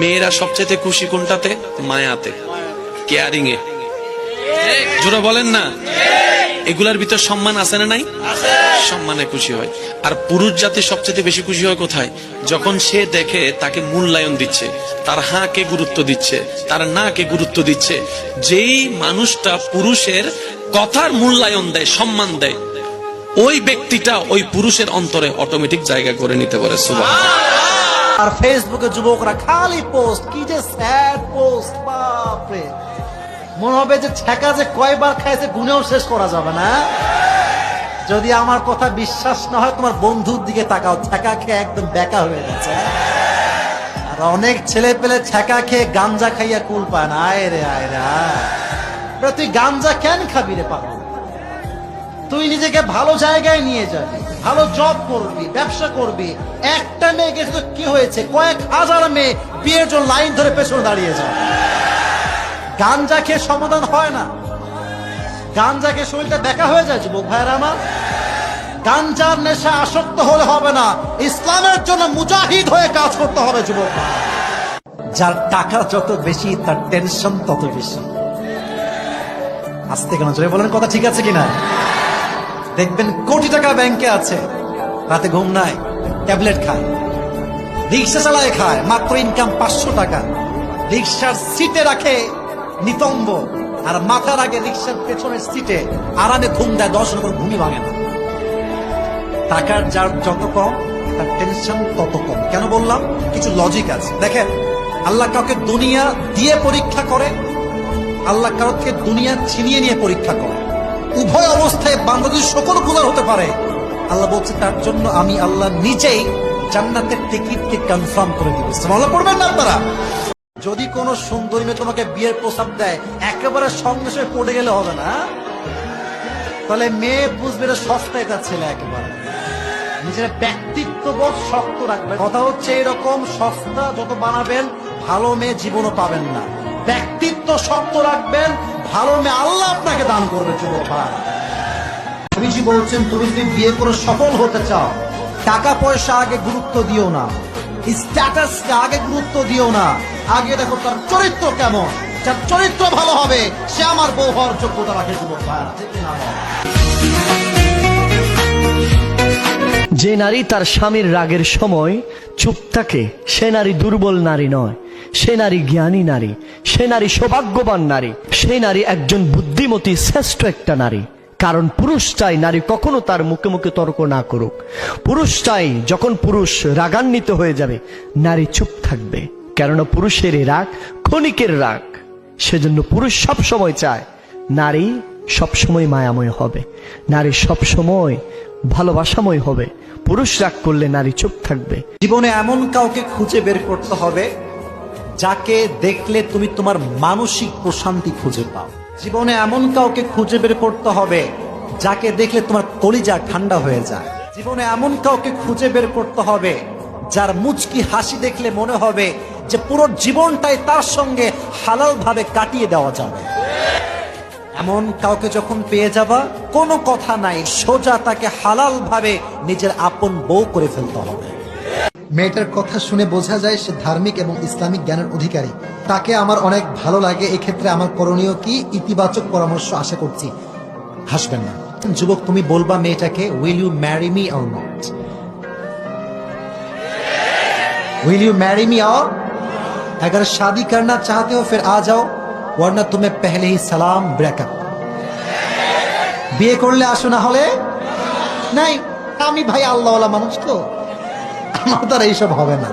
মেয়েরা সবচেয়ে খুশি কোনটাতে? মায়াতে কেয়ারিং এ জোরে বলেন না? এগুলার ভিতর সম্মান আছে না নাই? সম্মানে খুশি হয়। আর পুরুষ জাতি সবচেয়ে বেশি খুশি হয় কোথায়? যখন সে দেখে তাকে মূল্যায়ন দিচ্ছে, তার হাঁকে গুরুত্ব দিচ্ছে, তার না কে গুরুত্ব দিচ্ছে, যেই মানুষটা পুরুষের কথার মূল্যায়ন দেয়, সম্মান দেয়, ওই ব্যক্তিটা ওই পুরুষের অন্তরে অটোমেটিক জায়গা করে নিতে পারে সুবাহ আর ফেসবুকে যুবকরা খালি পোস্ট কি যে স্যাড পোস্ট বাপরে। মনে হবে যে ছেকা যে কয়বার খাইছে গুনেও শেষ করা যাবে না যদি আমার কথা বিশ্বাস না হয়, তোমার বন্ধুর দিকে তাকাও ছেকা খেয়ে একদম বেকা হয়ে গেছে আর অনেক ছেলে পেলে ছেকা খেয়ে গাঞ্জা খাইয়া কুল পায় না, আয় রে আয় রে আয়। তুই গাঞ্জা কেন খাবি রে পাগল? তুই নিজেকে ভালো জায়গায় নিয়ে যাবি। ভালো জব করবি, ব্যবসা করবি। একটা মেয়ে তো কি হয়েছে? কয়েক হাজার মেয়ে বিয়ের জন্য লাইন ধরে পেছনে দাঁড়িয়ে যায়। গাঞ্জা খেয়ে সমাধান হয় না গাঞ্জা শরীরটা দেখা হয়ে যায়, যুবক ভাইয়ের আমার গাঞ্জার নেশা আসক্ত হলে হবে না। ইসলামের জন্য মুজাহিদ হয়ে কাজ করতে হবে, যুবক যার টাকা যত বেশি, তার টেনশন তত বেশি। আসতে কেন জোরে বলেন, কথা ঠিক আছে কিনা? দেখবেন কোটি টাকা ব্যাংকে আছে। রাতে ঘুম নাই, ট্যাবলেট খায়, রিক্সা চালায় খায়, মাত্র ইনকাম পাঁচশো টাকা। রিক্সার সিটে রাখে নিতম্ব, আর মাথার আগে রিক্সার পেছনের সিটে আরামে ঘুম দেয়, দশ রকম ঘুমি ভাঙে না। টাকার যার যত কম, তার টেনশন তত কম। কেন বললাম? কিছু লজিক আছে। দেখেন, আল্লাহ কাউকে দুনিয়া দিয়ে পরীক্ষা করে, আল্লাহ কাউকে দুনিয়া ছিনিয়ে নিয়ে পরীক্ষা করে। অবস্থায় বাংলাদেশ সকলগুলার হতে পারে। আল্লাহ বলছে, তার জন্য আমি আল্লাহ নিজেই জান্নাতের টিকিটকে কনফার্ম করে দিব। আল্লাহ পড়বেন না আপনারা? যদি কোন সুন্দরী মেয়ে তোমাকে বিয়ের প্রস্তাব দেয়, একেবারে সঙ্গে সঙ্গে পড়ে গেলে হবে না? তাহলে মেয়ে বুঝবে এটা সস্তায় তার ছেলে একেবারে। নিজের ব্যক্তিত্ব বোধ শক্ত রাখবেন। কথা হচ্ছে এরকম সস্তা যত বানাবেন, ভালো মেয়ে জীবনও পাবেন না। ব্যক্তিত্ব শক্ত রাখবেন, ভালো মেয়ে আল্লাহ আপনাকে দান করবে, যুবক ভাই। স্বামীজি বলছেন তুমি যদি বিয়ে করে সফল হতে চাও, টাকা পয়সা আগে গুরুত্ব দিও না। স্ট্যাটাসকে আগে গুরুত্ব দিও না। আগে দেখো তার চরিত্র কেমন। যার চরিত্র ভালো হবে, সে আমার বউ হওয়ার যোগ্যতা রাখে যুবক? যে নারী তার স্বামীর রাগের সময় চুপ থাকে, সে নারী দুর্বল নারী নয়। সে নারী জ্ঞানী নারী, সে নারী সৌভাগ্যবান নারী। সে নারী একজন বুদ্ধিমতী শ্রেষ্ঠ একটা নারী। কারণ পুরুষ চাই নারী কখনো তার মুখে মুখে তর্ক না করুক। পুরুষ চাই যখন পুরুষ রাগান্বিত হয়ে যাবে, নারী চুপ থাকবে। কেননা পুরুষের রাগ ক্ষণিকের রাগ। সেজন্য পুরুষ সব সময় চায় নারী সবসময় মায়াময় হবে। নারী সবসময় ভালোবাসাময় হবে। পুরুষ রাগ করলে নারী চুপ থাকবে। জীবনে এমন কাউকে খুঁজে বের করতে হবে যাকে দেখলে তুমি তোমার মানসিক প্রশান্তি খুঁজে পাও। জীবনে এমন কাউকে খুঁজে বের করতে হবে, যাকে দেখলে তোমার কলিজা ঠান্ডা হয়ে যায়। জীবনে এমন কাউকে খুঁজে বের করতে হবে, যার মুচকি হাসি দেখলে মনে হবে যে পুরো জীবনটাই তার সঙ্গে হালাল ভাবে কাটিয়ে দেওয়া যাবে। এমন কাউকে যখন পেয়ে যাবা, কোনো কথা নাই, সোজা তাকে হালাল ভাবে নিজের আপন বউ করে ফেলতে হবে। মেয়েটার কথা শুনে বোঝা যায় সে ধার্মিক এবং ইসলামিক জ্ঞানের অধিকারী তাকে আমার অনেক ভালো লাগে এক্ষেত্রে আমার করণীয় কি ইতিবাচক পরামর্শ আশা করছি হাসবেন না যুবক তুমি বলবা মেয়েটাকে will you marry me or not will you marry me और अगर शादी करना चाहते हो फिर आ जाओ वरना तुम्हें पहले ही सलाम ब्रेकअप বিয়ে করলে আসো না হলে নাই আমি ভাই আল্লাহওয়ালা মানুষ তো আমার দ্বারা এইসব হবে না।